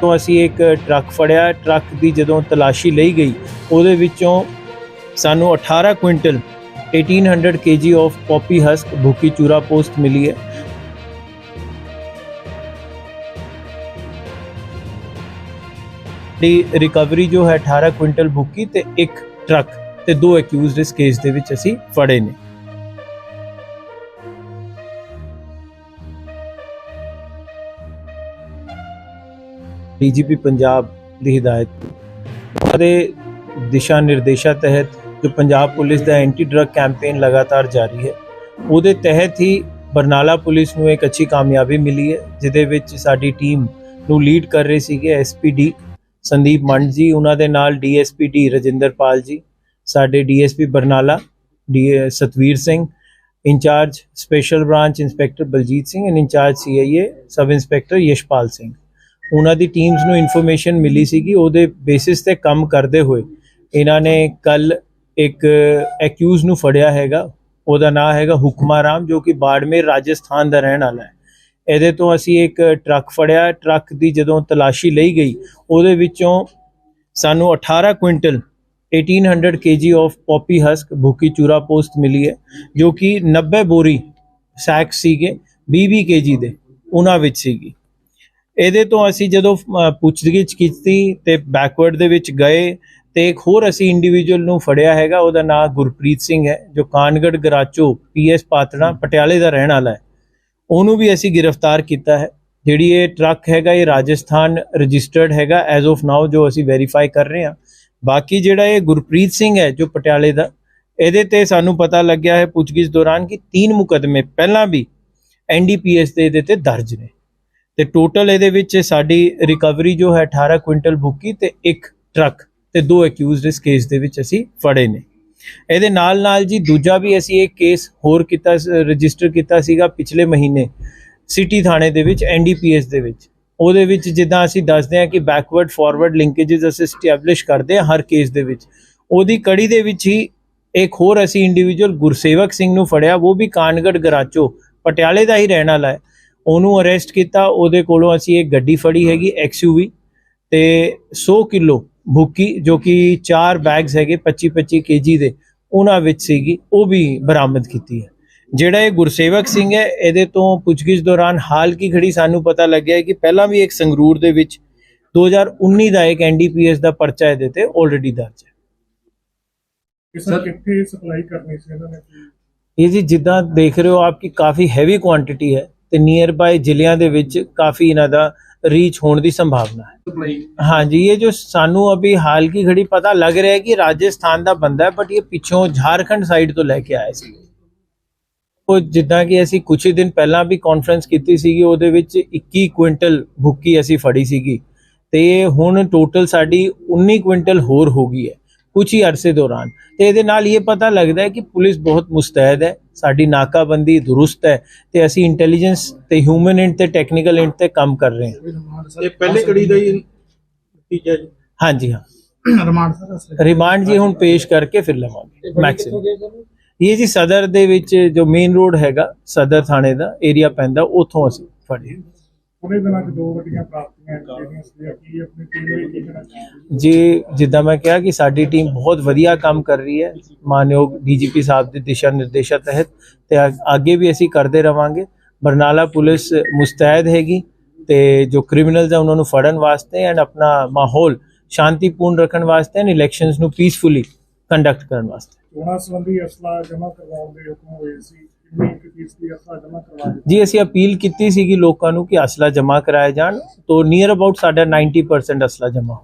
ਤੋਂ ਅਸੀਂ ਇੱਕ ਟਰੱਕ ਫੜਿਆ, ਟਰੱਕ ਦੀ ਜਦੋਂ ਤਲਾਸ਼ੀ ਲਈ ਗਈ, ਉਹਦੇ ਵਿੱਚੋਂ ਸਾਨੂੰ 18 quintal 1800 kg of poppy husk ਭੁੱਕੀ ਚੂਰਾ ਪੋਸਟ ਮਿਲੀ ਹੈ। ਦੀ ਰਿਕਵਰੀ ਜੋ ਹੈ 18 ਕੁਇੰਟਲ ਭੁੱਕੀ ਤੇ ਇੱਕ ਟਰੱਕ ਤੇ ਦੋ ਅਕਿਊਜ਼ਡ ਇਸ ਕੇਸ ਦੇ ਵਿੱਚ ਅਸੀਂ ਫੜੇ ਨੇ। ਡੀਜੀਪੀ ਪੰਜਾਬ ਦੀ ਹਦਾਇਤ। ਉਹਦੇ ਦਿਸ਼ਾ ਨਿਰਦੇਸ਼ਾਂ ਤਹਿਤ ਜੋ ਪੰਜਾਬ ਪੁਲਿਸ ਦਾ ਐਂਟੀ ਡਰੱਗ ਕੈਂਪੇਨ ਲਗਾਤਾਰ ਜਾਰੀ ਹੈ, ਉਹਦੇ ਤਹਿਤ ਹੀ ਬਰਨਾਲਾ ਪੁਲਿਸ ਨੂੰ ਇੱਕ ਅੱਛੀ ਕਾਮਯਾਬੀ ਮਿਲੀ ਹੈ, ਜਿਹਦੇ ਵਿੱਚ ਸਾਡੀ ਟੀਮ ਨੂੰ ਲੀਡ ਕਰ ਰਹੇ ਸੀਗੇ ਐਸਪੀਡੀ ਸੰਦੀਪ ਮੰਡ ਜੀ, ਉਹਨਾਂ ਦੇ ਨਾਲ ਡੀਐਸਪੀਡੀ ਰਜਿੰਦਰਪਾਲ ਜੀ, ਸਾਡੇ DSP Barnala, D Satvir Singh, in charge special branch inspector Baljit Singh and in charge CIA sub inspector Yashpal Singh. ਉਹਨਾਂ ਦੀ ਟੀਮਸ ਨੂੰ ਇਨਫੋਰਮੇਸ਼ਨ ਮਿਲੀ ਸੀਗੀ, ਉਹਦੇ ਬੇਸਿਸ ਤੇ ਕੰਮ ਕਰਦੇ ਹੋਏ ਇਹਨਾਂ ਨੇ ਕੱਲ ਇੱਕ ਐਕਿਊਜ਼ ਨੂੰ ਫੜਿਆ ਹੈਗਾ, ਉਹਦਾ ਨਾਮ ਹੈਗਾ ਹੁਕਮਾ ਰਾਮ, ਜੋ ਕਿ ਬਾੜਮੇਰ ਰਾਜਸਥਾਨ ਦਾ ਰਹਿਣ ਵਾਲਾ ਹੈ। ਇਹਦੇ ਤੋਂ ਅਸੀਂ ਇੱਕ ਟਰੱਕ ਫੜਿਆ, ਟਰੱਕ ਦੀ ਜਦੋਂ ਤਲਾਸ਼ੀ ਲਈ ਗਈ, ਉਹਦੇ ਵਿੱਚੋਂ ਸਾਨੂੰ 18 quintal 1800 kg of poppy husk ਭੁੱਕੀ ਚੂਰਾ ਪੋਸਟ ਮਿਲੀ ਹੈ, ਜੋ ਕਿ 90 ਬੋਰੀ ਸੈਕ ਸੀਗੇ 20 kg ਦੇ, ਉਹਨਾਂ ਵਿੱਚ ਸੀਗੀ। ਇਹਦੇ ਤੋਂ ਅਸੀਂ ਜਦੋਂ ਪੁੱਛਗਿੱਛ ਕੀਤੀ ਤੇ ਬੈਕਵਰਡ ਦੇ ਵਿੱਚ ਗਏ ਤੇ ਇੱਕ ਹੋਰ ਅਸੀਂ ਇੰਡੀਵਿਜੂਅਲ ਨੂੰ ਫੜਿਆ ਹੈਗਾ, ਉਹਦਾ ਨਾਮ ਗੁਰਪ੍ਰੀਤ ਸਿੰਘ ਹੈ, ਜੋ ਕਾਨਗੜ ਗਰਾਚੋ ਪੀਐਸ ਪਾਤੜਾ ਪਟਿਆਲੇ ਦਾ ਰਹਿਣ ਵਾਲਾ ਹੈ। ਉਹਨੂੰ ਵੀ ਅਸੀਂ ਗ੍ਰਿਫਤਾਰ ਕੀਤਾ ਹੈ। ਜਿਹੜੀ ਇਹ ਟਰੱਕ ਹੈਗਾ, ਇਹ ਰਾਜਸਥਾਨ ਰਜਿਸਟਰਡ ਹੈਗਾ ਐਜ਼ ਆਫ ਨਾਓ ਜੋ ਅਸੀਂ ਵੈਰੀਫਾਈ ਕਰ ਰਹੇ ਹਾਂ। ਬਾਕੀ ਜਿਹੜਾ ਇਹ ਗੁਰਪ੍ਰੀਤ ਸਿੰਘ ਹੈ, ਜੋ ਪਟਿਆਲੇ ਦਾ, ਇਹਦੇ ਤੇ ਸਾਨੂੰ ਪਤਾ ਲੱਗਿਆ ਹੈ ਪੁੱਛਗਿੱਛ ਦੌਰਾਨ ਕਿ ਤਿੰਨ ਮੁਕਦਮੇ ਪਹਿਲਾਂ ਵੀ ਐਨਡੀਪੀਐਸ ਦੇ ਇਹਦੇ ਤੇ ਦਰਜ ਨੇ। ਤੇ ਟੋਟਲ ਇਹਦੇ ਵਿੱਚ ਸਾਡੀ ਰਿਕਵਰੀ ਜੋ ਹੈ 18 ਕੁਇੰਟਲ ਬੁੱਕੀ ਤੇ ਇੱਕ ਟਰੱਕ ਤੇ ਦੋ ਅਕਿਊਜ਼ਡ ਇਸ ਕੇਸ ਦੇ ਵਿੱਚ ਅਸੀਂ ਫੜੇ ਨੇ। ਇਹਦੇ ਨਾਲ ਨਾਲ ਜੀ ਦੂਜਾ ਵੀ ਅਸੀਂ ਇੱਕ ਕੇਸ ਹੋਰ ਕੀਤਾ ਰਜਿਸਟਰ ਕੀਤਾ ਸੀਗਾ ਪਿਛਲੇ ਮਹੀਨੇ ਸਿਟੀ ਥਾਣੇ ਦੇ ਵਿੱਚ ਐਨਡੀਪੀਐਸ ਦੇ ਵਿੱਚ। ਉਹਦੇ ਵਿੱਚ ਜਿੱਦਾਂ ਅਸੀਂ ਦੱਸਦੇ ਹਾਂ ਕਿ ਬੈਕਵਰਡ ਫਾਰਵਰਡ ਲਿੰਕੇजेस ਅਸੀਂ ਸਟੈਬਲਿਸ਼ ਕਰਦੇ ਹਾਂ ਹਰ ਕੇਸ ਦੇ ਵਿੱਚ। ਉਹਦੀ ਕੜੀ ਦੇ ਵਿੱਚ ਹੀ ਇੱਕ ਹੋਰ ਅਸੀਂ ਇੰਡੀਵਿਜੂਅਲ ਗੁਰਸੇਵਕ ਸਿੰਘ ਨੂੰ ਫੜਿਆ, ਉਹ ਵੀ ਕਾਨਗੜ, ਗਰਾਚੋ, ਪਟਿਆਲੇ ਦਾ ਹੀ ਰਹਿਣ ਵਾਲਾ ਹੈ। ਉਹਨੂੰ ਅਰੈਸਟ ਕੀਤਾ ਉਹਦੇ ਕੋਲੋਂ ਅਸੀਂ ਇੱਕ ਗੱਡੀ ਫੜੀ ਹੈਗੀ ਐਕਸਯੂਵੀ ਤੇ 100 ਕਿਲੋ ਭੁੱਕੀ ਜੋ ਕਿ 4 ਬੈਗਸ ਹੈਗੇ 25 25 ਕੇਜੀ ਦੇ ਉਹਨਾਂ ਵਿੱਚ ਸੀਗੀ ਉਹ ਵੀ ਬਰਾਮਦ ਕੀਤੀ ਹੈ। ਜਿਹੜਾ ਇਹ ਗੁਰਸੇਵਕ ਸਿੰਘ ਹੈ ਇਹਦੇ ਤੋਂ ਪੁੱਛਗਿੱਛ ਦੌਰਾਨ ਹਾਲ ਕੀ ਘੜੀ ਸਾਨੂੰ ਪਤਾ ਲੱਗਿਆ ਕਿ ਪਹਿਲਾਂ ਵੀ ਇੱਕ ਸੰਗਰੂਰ ਦੇ ਵਿੱਚ 2019 ਦਾ ਇੱਕ ਐਨਡੀਪੀਐਸ ਦਾ ਪਰਚਾ ਇਹਦੇ ਤੇ ਆਲਰੇਡੀ ਦਰਜ ਹੈ। ਸਰ ਕਿੱਥੇ ਸਪਲਾਈ ਕਰਨੀ ਸੀ ਇਹਨਾਂ ਨੇ? ਇਹ ਜੀ ਜਿੱਦਾਂ ਦੇਖ ਰਹੇ ਹੋ ਆਪ ਕਿ ਕਾਫੀ ਹੈਵੀ ਕੁਆਂਟੀਟੀ ਹੈ। ਤੇ ਨੀਅਰ ਬਾਈ ਜ਼ਿਲ੍ਹਿਆਂ ਦੇ ਵਿੱਚ ਕਾਫੀ ਇਹਨਾਂ ਦਾ ਰੀਚ ਹੋਣ ਦੀ ਸੰਭਾਵਨਾ ਹੈ ਸਪਲਾਈ हाँ जी ये जो सानू अभी हाल की घड़ी पता लग रहा है कि राजस्थान ਦਾ ਬੰਦਾ ਹੈ ਬਟ ਇਹ ਪਿੱਛੋਂ ਝਾਰਖੰਡ ਸਾਈਡ ਤੋਂ ਲੈ ਕੇ ਆਇਆ ਸੀ ਉਹ ਜਿੱਦਾਂ ਕਿ ਅਸੀਂ ਕੁਝ ਹੀ ਦਿਨ ਪਹਿਲਾਂ ਵੀ ਕਾਨਫਰੰਸ ਕੀਤੀ ਸੀਗੀ ਉਹਦੇ ਵਿੱਚ 21 ਕੁਇੰਟਲ ਭੁੱਕੀ ਅਸੀਂ ਫੜੀ ਸੀਗੀ ਤੇ ਹੁਣ ਟੋਟਲ ਸਾਡੀ 19 ਕੁਇੰਟਲ ਹੋਰ ਹੋ ਗਈ ਹੈ ਕੁਝ ਹੀ ਅਰਸੇ ਦੌਰਾਨ। ਤੇ ਇਹਦੇ ਨਾਲ ਇਹ ਪਤਾ ਲੱਗਦਾ ਹੈ ਕਿ ਪੁਲਿਸ ਬਹੁਤ ਮੁਸਤੈਦ ਹੈ ਸਾਡੀ ਨਾਕਾਬੰਦੀ ਦੁਰਸਤ ਹੈ ਤੇ ਅਸੀਂ ਇੰਟੈਲੀਜੈਂਸ ਤੇ ਹਿਊਮਨ ਇੰਟ ਤੇ ਟੈਕਨੀਕਲ ਇੰਟ ਤੇ ਕੰਮ ਕਰ ਰਹੇ ਹਾਂ। ਇਹ ਪਹਿਲੇ ਕੜੀ ਦਾ ਹੀ ਨਤੀਜਾ ਜੀ। ਹਾਂਜੀ ਹਾਂ। ਰਿਮਾਂਡ ਸਰ ਰਿਮਾਂਡ ਜੀ ਹੁਣ ਪੇਸ਼ ਕਰਕੇ ਫਿਰ ਲਵਾਂਗੇ ਮੈਕਸਿਮਮ ਇਹ ਜੀ ਸਦਰ ਦੇ ਵਿੱਚ ਜੋ ਮੇਨ ਰੋਡ ਹੈਗਾ ਸਦਰ ਥਾਣੇ ਦਾ ਏਰੀਆ ਪੈਂਦਾ ਉੱਥੋਂ ਅਸੀਂ ਫੜੇ ਉਹਨੇ ਦਿਨਾਂ ਚ ਦੋ ਵੱਡੀਆਂ ਪ੍ਰਾਪਤੀਆਂ ਜਿਹੜੀਆਂ ਸੀ ਕੀ ਆਪਣੀ ਟੀਮ ਨੇ ਕੀ ਕਰਨਾ ਜੀ ਜਿੱਦਾਂ ਮੈਂ ਕਿਹਾ ਕਿ ਸਾਡੀ ਟੀਮ ਬਹੁਤ ਵਧੀਆ ਕੰਮ ਕਰ ਰਹੀ ਹੈ। ਮਾਨਯੋਗ ਡੀਜੀਪੀ ਸਾਹਿਬ ਦੇ ਦਿਸ਼ਾ ਨਿਰਦੇਸ਼ਾਂ ਤਹਿਤ ਤੇ ਅੱਗੇ ਵੀ ਅਸੀਂ ਕਰਦੇ ਰਵਾਂਗੇ। ਬਰਨਾਲਾ ਪੁਲਿਸ ਮੁਸਤੈਦ ਹੈਗੀ ਤੇ ਜੋ ਕ੍ਰਿਮੀਨਲਸ ਹੈ ਉਹਨਾਂ ਨੂੰ ਫੜਨ ਵਾਸਤੇ ਐਂਡ ਆਪਣਾ ਮਾਹੌਲ ਸ਼ਾਂਤੀਪੂਰਨ ਰੱਖਣ ਵਾਸਤੇ ਐਂਡ ਇਲੈਕਸ਼ਨਸ ਨੂੰ ਪੀਸਫੁਲੀ ਕੰਡਕਟ ਕਰਨ ਵਾਸਤੇ। ਚੋਣਾਂ ਸੰਬੰਧੀ ਅਸਲਾ ਜਮ੍ਹਾਂ ਕਰਵਾਉਣ ਦੇ ਹੁਕਮ ਹੋਏ ਸੀ। ਜੀ, ਅਸੀਂ ਅਪੀਲ ਕੀਤੀ ਸੀਗੀ ਲੋਕਾਂ ਨੂੰ ਕਿ ਅਸਲਾ ਜਮ੍ਹਾਂ ਕਰਾਇਆ ਜਾਣ, ਤੋਂ ਨੀਅਰ ਅਬਾਊਟ ਸਾਡਾ 90% ਅਸਲਾ ਜਮ੍ਹਾਂ